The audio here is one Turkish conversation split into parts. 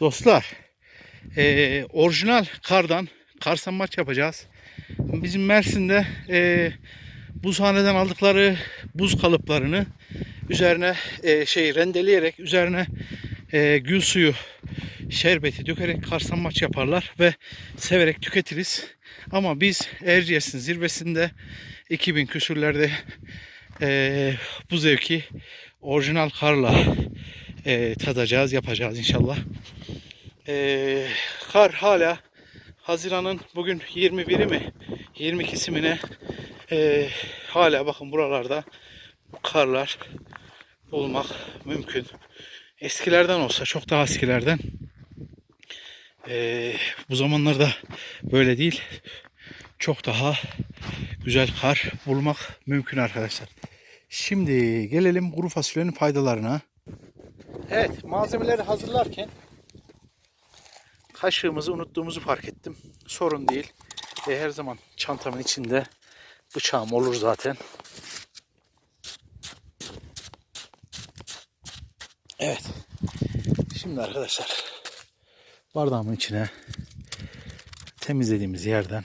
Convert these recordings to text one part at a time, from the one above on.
Dostlar, eee, orijinal kardan karsan maç yapacağız. Bizim Mersin'de eee buzhaneden aldıkları buz kalıplarını üzerine eee, şey rendeleyerek üzerine eee, gül suyu şerbeti dökerek karsan maç yaparlar ve severek tüketiriz. Ama biz Erciyes'in zirvesinde 2000 küsürlerde eee, bu zevki orijinal karla eee, tadacağız, yapacağız inşallah. Eee, kar hala Haziran'ın bugün 21'i mi 22'si mi ne Eee, hala bakın buralarda bu karlar bulmak mümkün. Eskilerden olsa çok daha eskilerden eee, bu zamanlarda böyle değil çok daha güzel kar bulmak mümkün arkadaşlar. Şimdi gelelim kuru fasulyenin faydalarına. Evet malzemeleri hazırlarken kaşığımızı unuttuğumuzu fark ettim. Sorun değil. E, her zaman çantamın içinde bıçağım olur zaten. Evet. Şimdi arkadaşlar bardağımın içine temizlediğimiz yerden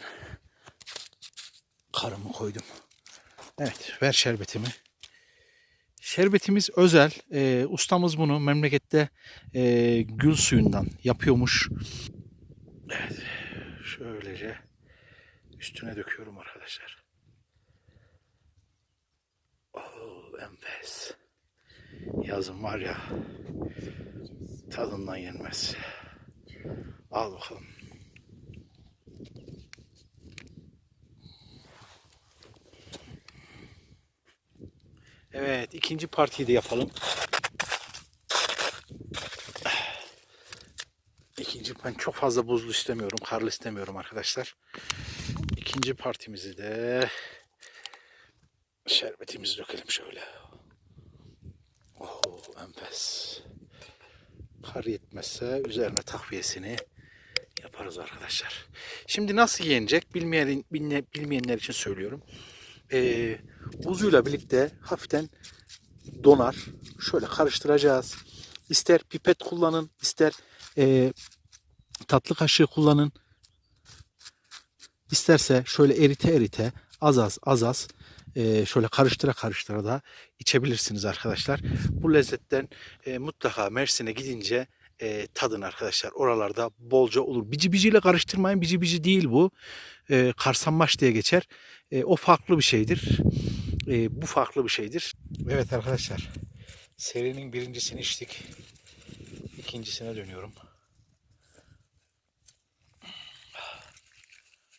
karımı koydum. Evet ver şerbetimi. Şerbetimiz özel. E, ustamız bunu memlekette e, gül suyundan yapıyormuş. Evet. Şöylece üstüne döküyorum arkadaşlar. Oh, enfes. Yazın var ya tadından yenmez. Al bakalım. Evet ikinci partiyi de yapalım. İkinci ben çok fazla buzlu istemiyorum. Karlı istemiyorum arkadaşlar. İkinci partimizi de şerbetimizi dökelim şöyle. Oh enfes. Kar yetmezse üzerine takviyesini yaparız arkadaşlar. Şimdi nasıl yenecek bilmeyen, bilme- bilmeyenler için söylüyorum. Ee, buzuyla birlikte hafiften donar. Şöyle karıştıracağız. İster pipet kullanın, ister e, tatlı kaşığı kullanın. İsterse şöyle erite erite az az az az e, şöyle karıştıra karıştıra da içebilirsiniz arkadaşlar. Bu lezzetten e, mutlaka Mersin'e gidince e, tadın arkadaşlar. Oralarda bolca olur. Bici biciyle karıştırmayın. Bici bici değil bu. E, karsanmaş diye geçer. E, o farklı bir şeydir. E, bu farklı bir şeydir. Evet arkadaşlar. Serinin birincisini içtik. İkincisine dönüyorum.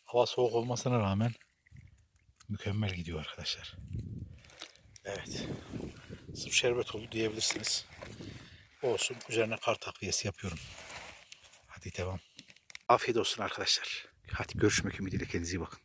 Hava soğuk olmasına rağmen mükemmel gidiyor arkadaşlar. Evet. Sırf şerbet oldu diyebilirsiniz. Olsun. Üzerine kar takviyesi yapıyorum. Hadi devam. Afiyet olsun arkadaşlar. Hadi görüşmek ümidiyle kendinize iyi bakın.